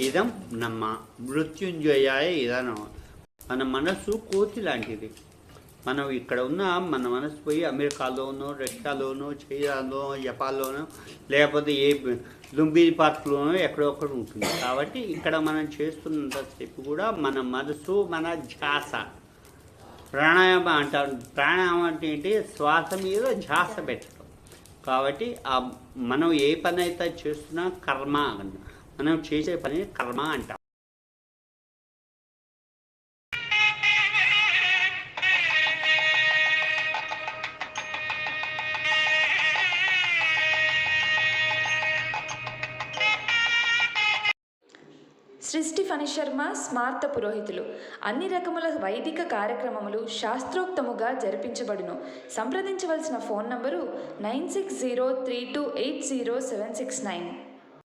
ఇదం నమ్మ. మృత్యుంజయాయ ఇదనం. మన మనస్సు కోతి లాంటిది. మనం ఇక్కడ ఉన్న మన మనసు పోయి అమెరికాలోనో రష్యాలోనో చైనాలో జపాన్లోనో లేకపోతే ఏ లుంబిని పార్క్లోనో ఎక్కడో ఒకటి ఉంటుంది. కాబట్టి ఇక్కడ మనం చేస్తున్నంతసేపు కూడా మన మనసు మన ధ్యాస. ప్రాణాయామం అంటారు. ప్రాణాయామం అంటే ఏంటి? శ్వాస మీద ఝాస పెట్టడం. కాబట్టి ఆ మనం ఏ పని అయితే చేస్తున్నా కర్మ అంటాం మనం చేసే పని కర్మ అంటాం. సృష్టి ఫణిశర్మ స్మార్త పురోహితులు. అన్ని రకముల వైదిక కార్యక్రమములు శాస్త్రోక్తముగా జరిపించబడును. సంప్రదించవలసిన phone number nine six zero three two eight zero seven six nine.